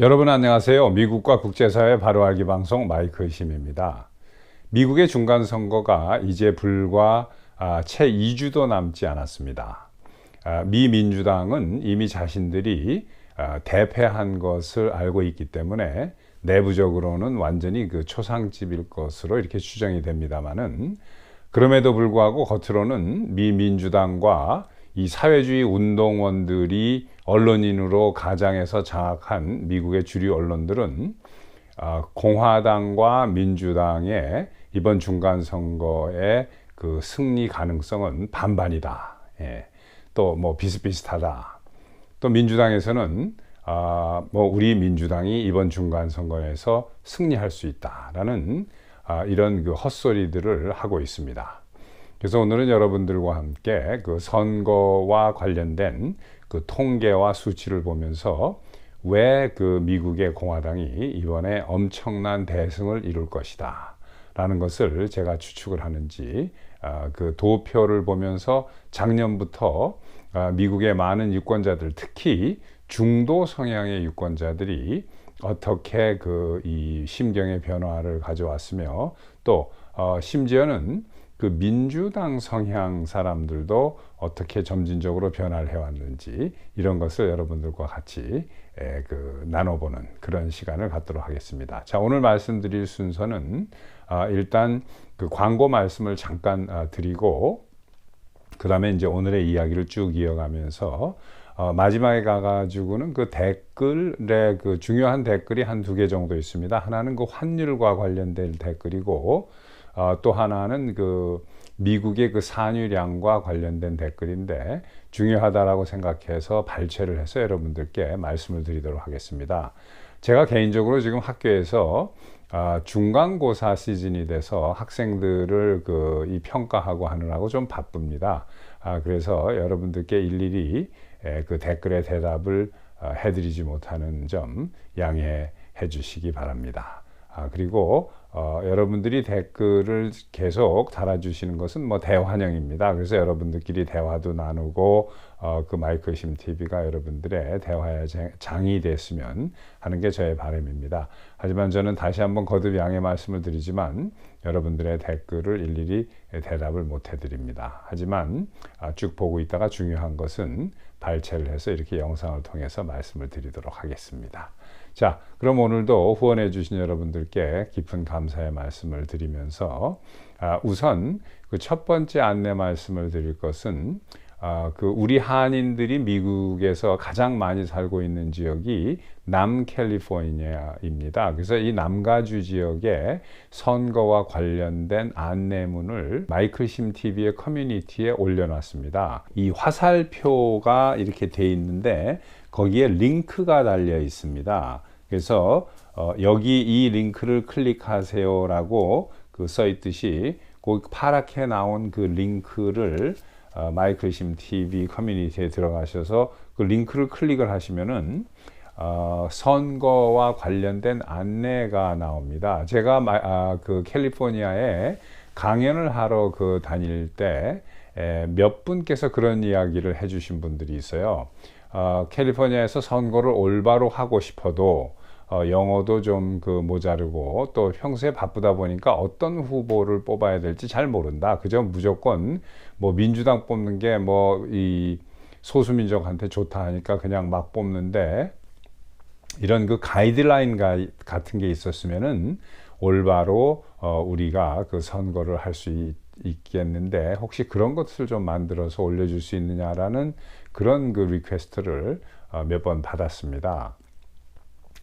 여러분 안녕하세요. 미국과 국제사회 바로 알기 방송 마이크 심입니다. 미국의 중간 선거가 이제 불과 아, 채 2주도 남지 않았습니다. 아, 미 민주당은 이미 자신들이 아, 대패한 것을 알고 있기 때문에 내부적으로는 완전히 그 초상집일 것으로 이렇게 추정이 됩니다만은 그럼에도 불구하고 겉으로는 미 민주당과 이 사회주의 운동원들이 언론인으로 가장해서 장악한 미국의 주류 언론들은 아, 공화당과 민주당의 이번 중간 선거의 그 승리 가능성은 반반이다. 예. 또뭐 비슷비슷하다. 또 민주당에서는 아, 뭐 우리 민주당이 이번 중간 선거에서 승리할 수 있다라는 아, 이런 그 헛소리들을 하고 있습니다. 그래서 오늘은 여러분들과 함께 그 선거와 관련된 그 통계와 수치를 보면서 왜 그 미국의 공화당이 이번에 엄청난 대승을 이룰 것이다. 라는 것을 제가 추측을 하는지 아, 그 도표를 보면서 작년부터 아, 미국의 많은 유권자들 특히 중도 성향의 유권자들이 어떻게 그 이 심경의 변화를 가져왔으며 또 어, 심지어는 그 민주당 성향 사람들도 어떻게 점진적으로 변화를 해왔는지 이런 것을 여러분들과 같이 에, 그 나눠보는 그런 시간을 갖도록 하겠습니다. 자 오늘 말씀드릴 순서는 아, 일단 그 광고 말씀을 잠깐 아, 드리고 그 다음에 이제 오늘의 이야기를 쭉 이어가면서 어, 마지막에 가가지고는 그 댓글에 그 중요한 댓글이 한 두 개 정도 있습니다. 하나는 그 환율과 관련된 댓글이고 어, 또 하나는 그 미국의 그 산유량과 관련된 댓글인데 중요하다라고 생각해서 발췌를 해서 여러분들께 말씀을 드리도록 하겠습니다. 제가 개인적으로 지금 학교에서 아, 중간고사 시즌이 돼서 학생들을 그 이 평가하고 하느라고 좀 바쁩니다. 아, 그래서 여러분들께 일일이 에, 그 댓글의 대답을 아, 해드리지 못하는 점 양해해 주시기 바랍니다. 아, 그리고 어, 여러분들이 댓글을 계속 달아주시는 것은 뭐 대환영입니다. 그래서 여러분들끼리 대화도 나누고 어, 그 마이크심 TV가 여러분들의 대화의 장이 됐으면 하는 게 저의 바람입니다. 하지만 저는 다시 한번 거듭 양해 말씀을 드리지만 여러분들의 댓글을 일일이 대답을 못 해드립니다. 하지만 아, 쭉 보고 있다가 중요한 것은 발췌를 해서 이렇게 영상을 통해서 말씀을 드리도록 하겠습니다. 자, 그럼 오늘도 후원해 주신 여러분들께 깊은 감사의 말씀을 드리면서 아, 우선 그 첫 번째 안내 말씀을 드릴 것은 아, 그 우리 한인들이 미국에서 가장 많이 살고 있는 지역이 남캘리포니아입니다. 그래서 이 남가주 지역에 선거와 관련된 안내문을 마이클 심 TV의 커뮤니티에 올려놨습니다. 이 화살표가 이렇게 돼 있는데 거기에 링크가 달려 있습니다. 그래서 어, 여기 이 링크를 클릭하세요라고 그 써 있듯이 그 파랗게 나온 그 링크를 어, 마이클심 TV 커뮤니티에 들어가셔서 그 링크를 클릭을 하시면은 어, 선거와 관련된 안내가 나옵니다. 제가 마, 아, 그 캘리포니아에 강연을 하러 그 다닐 때 몇 분께서 그런 이야기를 해주신 분들이 있어요. 어, 캘리포니아에서 선거를 올바로 하고 싶어도 어, 영어도 좀 그 모자르고 또 평소에 바쁘다 보니까 어떤 후보를 뽑아야 될지 잘 모른다. 그저 무조건 뭐 민주당 뽑는 게 뭐 이 소수민족한테 좋다 하니까 그냥 막 뽑는데 이런 그 가이드라인 같은 게 있었으면은 올바로 어, 우리가 그 선거를 할 수 있겠는데 혹시 그런 것을 좀 만들어서 올려줄 수 있느냐라는 그런 그 리퀘스트를 어, 몇 번 받았습니다.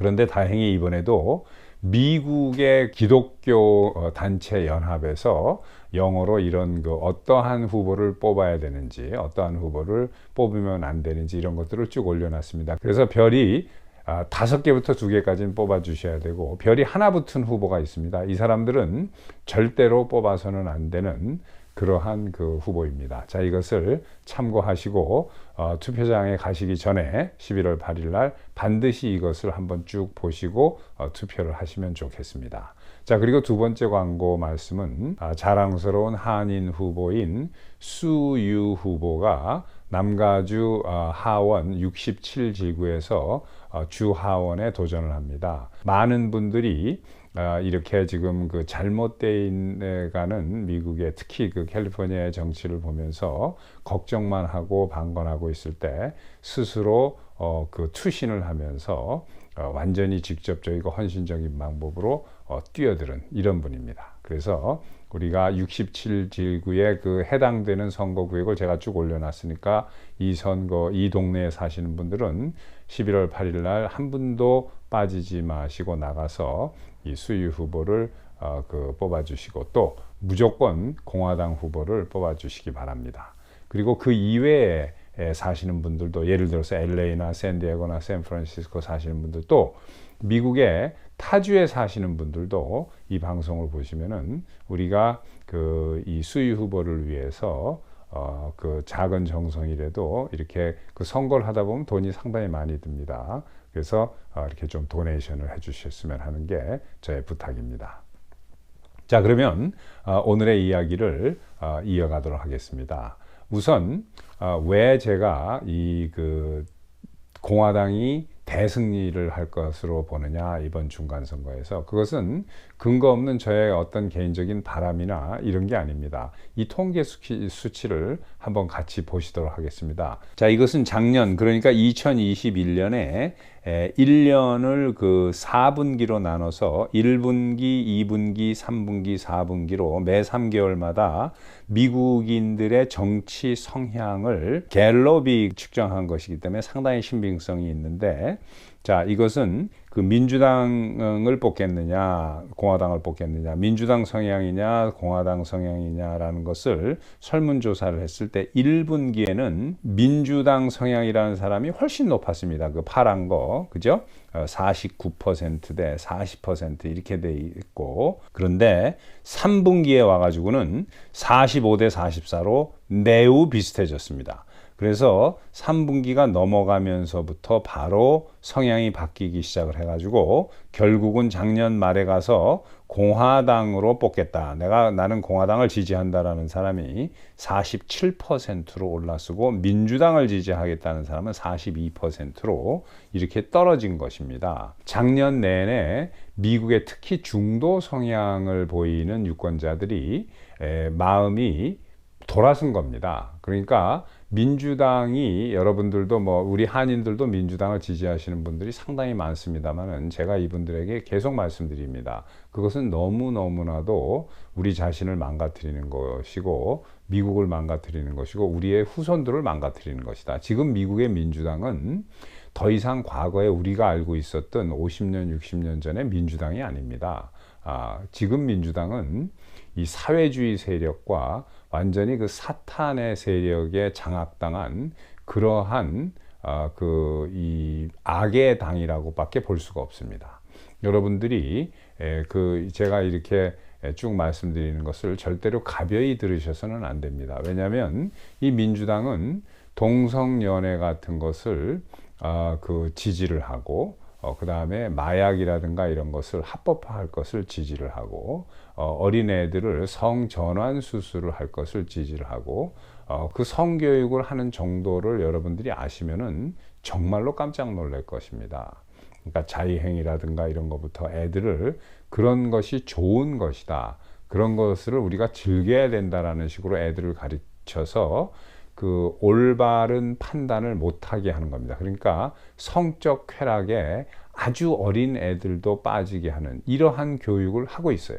그런데 다행히 이번에도 미국의 기독교 어, 단체 연합에서 영어로 이런 그 어떠한 후보를 뽑아야 되는지, 어떠한 후보를 뽑으면 안 되는지 이런 것들을 쭉 올려놨습니다. 그래서 별이 아, 다섯 개부터 두 개까지는 뽑아 주셔야 되고 별이 하나 붙은 후보가 있습니다. 이 사람들은 절대로 뽑아서는 안 되는 그러한 그 후보입니다. 자, 이것을 참고하시고 어, 투표장에 가시기 전에 11월 8일 날 반드시 이것을 한번 쭉 보시고 어, 투표를 하시면 좋겠습니다. 자, 그리고 두 번째 광고 말씀은 아, 자랑스러운 한인 후보인 수유 후보가 남가주 어, 하원 67지구에서 어, 주 하원에 도전을 합니다. 많은 분들이 아, 이렇게 지금 그 잘못돼 가는 미국의 특히 그 캘리포니아의 정치를 보면서 걱정만 하고 방관하고 있을 때 스스로 어, 그 투신을 하면서 어, 완전히 직접적이고 헌신적인 방법으로 어, 뛰어드는 이런 분입니다. 그래서 우리가 67지구에 그 해당되는 선거 구역을 제가 쭉 올려놨으니까 이 선거 이 동네에 사시는 분들은 11월 8일 날 한 분도 빠지지 마시고 나가서 이 수유 후보를 어, 그 뽑아주시고 또 무조건 공화당 후보를 뽑아주시기 바랍니다. 그리고 그 이외에 사시는 분들도 예를 들어서 LA나 샌디에고나 샌프란시스코 사시는 분들도 미국의 타주에 사시는 분들도 이 방송을 보시면은 우리가 그 이 수위 후보를 위해서 어, 그 작은 정성이라도 이렇게 그 선거를 하다 보면 돈이 상당히 많이 듭니다. 그래서 어, 이렇게 좀 도네이션을 해주셨으면 하는 게 저의 부탁입니다. 자, 그러면 어, 오늘의 이야기를 어, 이어가도록 하겠습니다. 우선 어, 왜 제가 이 그 공화당이 대승리를 할 것으로 보느냐 이번 중간 선거에서 그것은 근거 없는 저의 어떤 개인적인 바람이나 이런 게 아닙니다. 이 통계 수치, 를 한번 같이 보시도록 하겠습니다. 자, 이것은 작년 그러니까 2021년에 1년을 그 4분기로 나눠서 1분기, 2분기, 3분기, 4분기로 매 3개월마다 미국인들의 정치 성향을 갤럽이 측정한 것이기 때문에 상당히 신빙성이 있는데 자, 이것은 그 민주당을 뽑겠느냐, 공화당을 뽑겠느냐, 민주당 성향이냐, 공화당 성향이냐라는 것을 설문조사를 했을 때 1분기에는 민주당 성향이라는 사람이 훨씬 높았습니다. 그 파란 거, 그죠? 49%대 어, 40% 이렇게 돼 있고, 그런데 3분기에 와가지고는 45대 44로 매우 비슷해졌습니다. 그래서 3분기가 넘어가면서부터 바로 성향이 바뀌기 시작을 해가지고 결국은 작년 말에 가서 공화당으로 뽑겠다. 내가 나는 공화당을 지지한다라는 사람이 47%로 올라서고 민주당을 지지하겠다는 사람은 42%로 이렇게 떨어진 것입니다. 작년 내내 미국의 특히 중도 성향을 보이는 유권자들이 마음이 돌아선 겁니다. 그러니까 민주당이 여러분들도 뭐 우리 한인들도 민주당을 지지하시는 분들이 상당히 많습니다만은 제가 이분들에게 계속 말씀드립니다. 그것은 너무너무나도 우리 자신을 망가뜨리는 것이고 미국을 망가뜨리는 것이고 우리의 후손들을 망가뜨리는 것이다. 지금 미국의 민주당은 더 이상 과거에 우리가 알고 있었던 50년, 60년 전의 민주당이 아닙니다. 아, 지금 민주당은 이 사회주의 세력과 완전히 그 사탄의 세력에 장악당한 그러한 어, 그이 악의 당이라고밖에 볼 수가 없습니다. 여러분들이 에, 그 제가 이렇게 쭉 말씀드리는 것을 절대로 가벼이 들으셔서는 안 됩니다. 왜냐하면 이 민주당은 동성연애 같은 것을 어, 그 지지를 하고 어, 그 다음에 마약이라든가 이런 것을 합법화할 것을 지지를 하고 어, 린애들을 성전환 수술을 할 것을 지지를 하고 어, 그 성교육을 하는 정도를 여러분들이 아시면은 정말로 깜짝 놀랄 것입니다. 그러니까 자의행위라든가 이런 것부터 애들을 그런 것이 좋은 것이다. 그런 것을 우리가 즐겨야 된다라는 식으로 애들을 가르쳐서 그 올바른 판단을 못하게 하는 겁니다. 그러니까 성적 쾌락에 아주 어린 애들도 빠지게 하는 이러한 교육을 하고 있어요.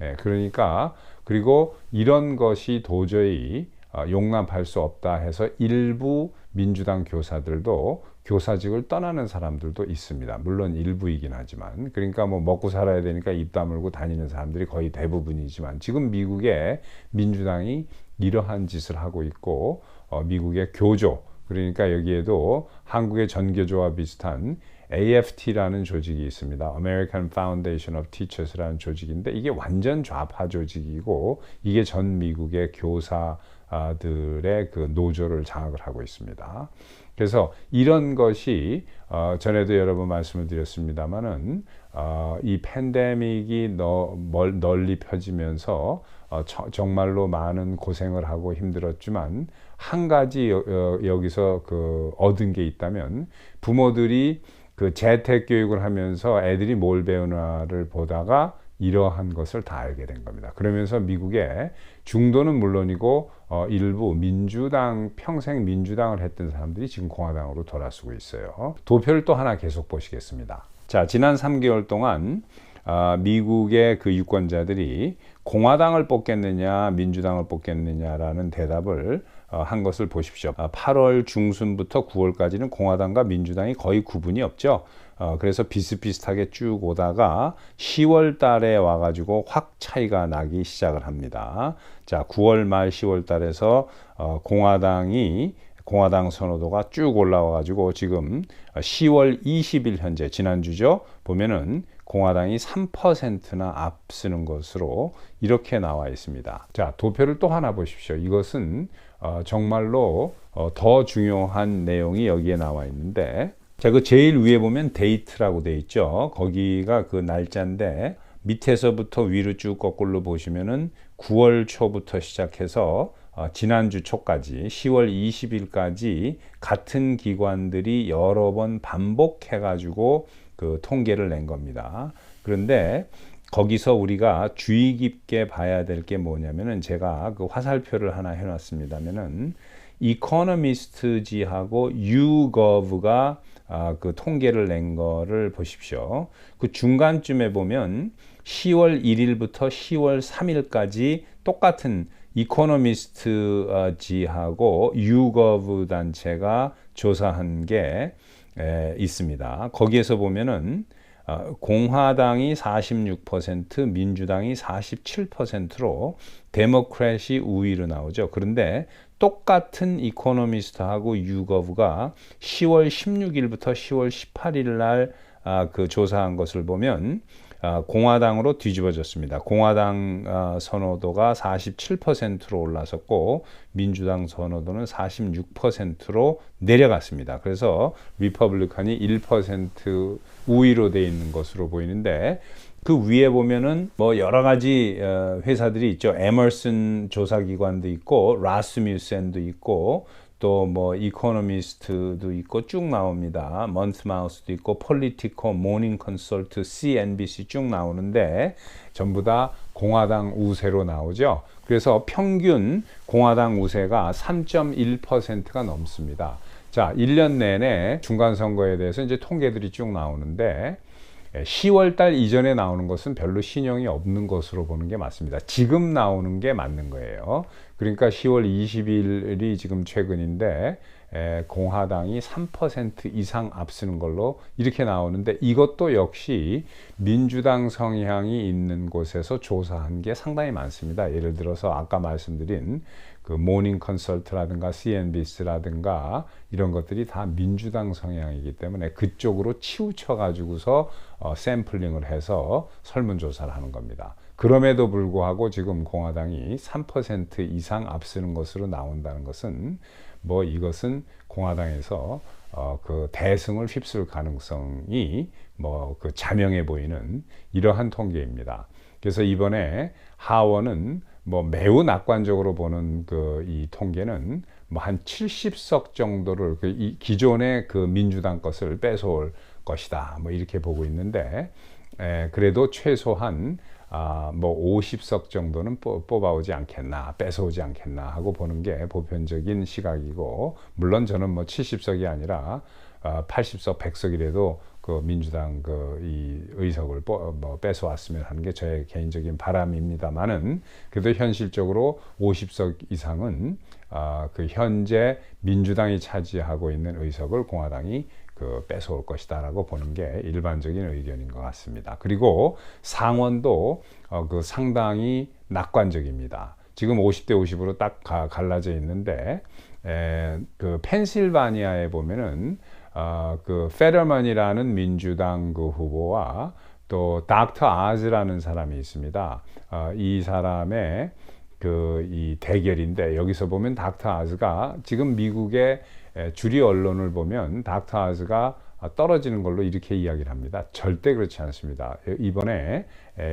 예, 그러니까 그리고 이런 것이 도저히 어, 용납할 수 없다 해서 일부 민주당 교사들도 교사직을 떠나는 사람들도 있습니다. 물론 일부이긴 하지만 그러니까 뭐 먹고 살아야 되니까 입 다물고 다니는 사람들이 거의 대부분이지만 지금 미국의 민주당이 이러한 짓을 하고 있고 어, 미국의 교조 그러니까 여기에도 한국의 전교조와 비슷한 AFT라는 조직이 있습니다. American Foundation of Teachers라는 조직인데 이게 완전 좌파 조직이고 이게 전 미국의 교사들의 그 노조를 장악을 하고 있습니다. 그래서 이런 것이 어, 전에도 여러 번 말씀을 드렸습니다만은 어, 이 팬데믹이 너, 멀, 널리 펴지면서 어, 저, 정말로 많은 고생을 하고 힘들었지만 한 가지 여, 기서 그 얻은 게 있다면 부모들이 그 재택 교육을 하면서 애들이 뭘 배우나를 보다가 이러한 것을 다 알게 된 겁니다. 그러면서 미국의 중도는 물론이고 어, 일부 민주당 평생 민주당을 했던 사람들이 지금 공화당으로 돌아서고 있어요. 도표를 또 하나 계속 보시겠습니다. 자, 지난 3개월 동안 아, 미국의 그 유권자들이 공화당을 뽑겠느냐 민주당을 뽑겠느냐라는 대답을 어, 한 것을 보십시오. 8월 아, 중순부터 9월까지는 공화당과 민주당이 거의 구분이 없죠. 어, 그래서 비슷비슷하게 쭉 오다가 10월 달에 와가지고 확 차이가 나기 시작을 합니다. 자, 9월 말 10월 달에서 어, 공화당이 공화당 선호도가 쭉 올라와가지고 지금 10월 20일 현재 지난주죠 보면은 공화당이 3%나 앞서는 것으로 이렇게 나와 있습니다. 자 도표를 또 하나 보십시오. 이것은 어, 정말로 어, 더 중요한 내용이 여기에 나와 있는데 자, 그 제일 위에 보면 데이트라고 돼 있죠. 거기가 그 날짜인데 밑에서부터 위로 쭉 거꾸로 보시면은 9월 초부터 시작해서 어, 지난주 초까지 10월 20일까지 같은 기관들이 여러 번 반복해 가지고 그 통계를 낸 겁니다. 그런데 거기서 우리가 주의 깊게 봐야 될 게 뭐냐면은 제가 그 화살표를 하나 해놨습니다면은 이코노미스트지하고 유거브가 아, 그 통계를 낸 거를 보십시오. 그 중간쯤에 보면 10월 1일부터 10월 3일까지 똑같은 이코노미스트지하고 유거브 단체가 조사한 게 에, 있습니다. 거기에서 보면은 어, 공화당이 46%, 민주당이 47%로 데모크래시 우위로 나오죠. 그런데 똑같은 이코노미스트하고 유거브가 10월 16일부터 10월 18일 날그 아, 조사한 것을 보면 아, 공화당으로 뒤집어졌습니다. 공화당 아, 선호도가 47%로 올라섰고 민주당 선호도는 46%로 내려갔습니다. 그래서 리퍼블리칸이 1% 우위로 돼 있는 것으로 보이는데 그 위에 보면은 뭐 여러 가지 어, 회사들이 있죠. 에머슨 조사기관도 있고 라스뮤센도 있고 또 뭐 이코노미스트도 있고 쭉 나옵니다. 먼스마우스도 있고 폴리티코, 모닝 컨설트, CNBC 쭉 나오는데 전부 다 공화당 우세로 나오죠. 그래서 평균 공화당 우세가 3.1%가 넘습니다. 자, 1년 내내 중간 선거에 대해서 이제 통계들이 쭉 나오는데 10월 달 이전에 나오는 것은 별로 신용이 없는 것으로 보는 게 맞습니다. 지금 나오는 게 맞는 거예요. 그러니까 10월 20일이 지금 최근인데 에, 공화당이 3% 이상 앞서는 걸로 이렇게 나오는데 이것도 역시 민주당 성향이 있는 곳에서 조사한 게 상당히 많습니다. 예를 들어서 아까 말씀드린 그 모닝 컨설트라든가 CNBC라든가 이런 것들이 다 민주당 성향이기 때문에 그쪽으로 치우쳐 가지고서 어, 샘플링을 해서 설문조사를 하는 겁니다. 그럼에도 불구하고 지금 공화당이 3% 이상 앞서는 것으로 나온다는 것은 뭐 이것은 공화당에서 어, 그 대승을 휩쓸 가능성이 뭐 그 자명해 보이는 이러한 통계입니다. 그래서 이번에 하원은 뭐 매우 낙관적으로 보는 그 이 통계는 뭐 한 70석 정도를 그 기존의 그 민주당 것을 뺏어올 것이다. 뭐 이렇게 보고 있는데 에, 그래도 최소한 아, 뭐 50석 정도는 뽑아오지 않겠나, 뺏어오지 않겠나 하고 보는 게 보편적인 시각이고, 물론 저는 뭐 70석이 아니라 아, 80석, 100석이라도 그 민주당 그 이 의석을 뭐 뺏어왔으면 하는 게 저의 개인적인 바람입니다만은 그래도 현실적으로 50석 이상은 아, 그 현재 민주당이 차지하고 있는 의석을 공화당이 그 뺏어올 것이다라고 보는 게 일반적인 의견인 것 같습니다. 그리고 상원도 어, 그 상당히 낙관적입니다. 지금 50대 50으로 딱 가, 갈라져 있는데 에, 그 펜실바니아에 보면은 어, 그 페더먼이라는 민주당 그 후보와 또 닥터 아즈라는 사람이 있습니다. 어, 이 사람의 그 이 대결인데 여기서 보면 닥터 아즈가 지금 미국의 주류 언론을 보면 닥터 아즈가 떨어지는 걸로 이렇게 이야기를 합니다. 절대 그렇지 않습니다. 이번에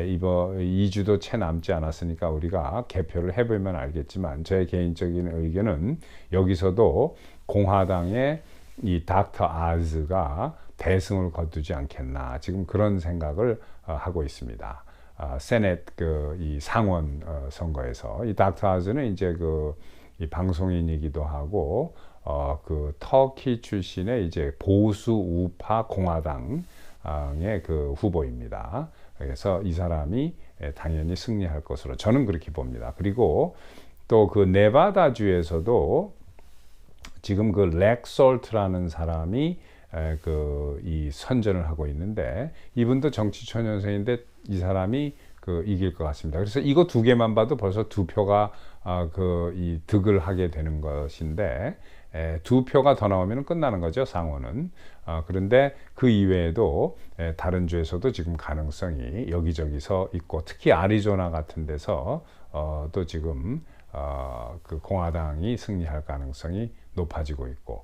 이번 2주도 채 남지 않았으니까 우리가 개표를 해보면 알겠지만 제 개인적인 의견은 여기서도 공화당의 이 닥터 아즈가 대승을 거두지 않겠나 지금 그런 생각을 어, 하고 있습니다. 아, 세넷 그 이 상원 어, 선거에서 이 닥터 하즈는 이제 그 이 방송인이기도 하고 어 그 터키 출신의 이제 보수 우파 공화당의 그 후보입니다. 그래서 이 사람이 예, 당연히 승리할 것으로 저는 그렇게 봅니다. 그리고 또 그 네바다 주에서도 지금 그 렉솔트라는 사람이 그 이 선전을 하고 있는데 이분도 정치 초년생인데 이 사람이 그 이길 것 같습니다. 그래서 이거 두 개만 봐도 벌써 두 표가 아, 그이 득을 하게 되는 것인데 에, 두 표가 더 나오면 끝나는 거죠 상원은. 어, 그런데 그 이외에도 에, 다른 주에서도 지금 가능성이 여기저기서 있고 특히 아리조나 같은 데서 어, 또 지금 어, 그 공화당이 승리할 가능성이 높아지고 있고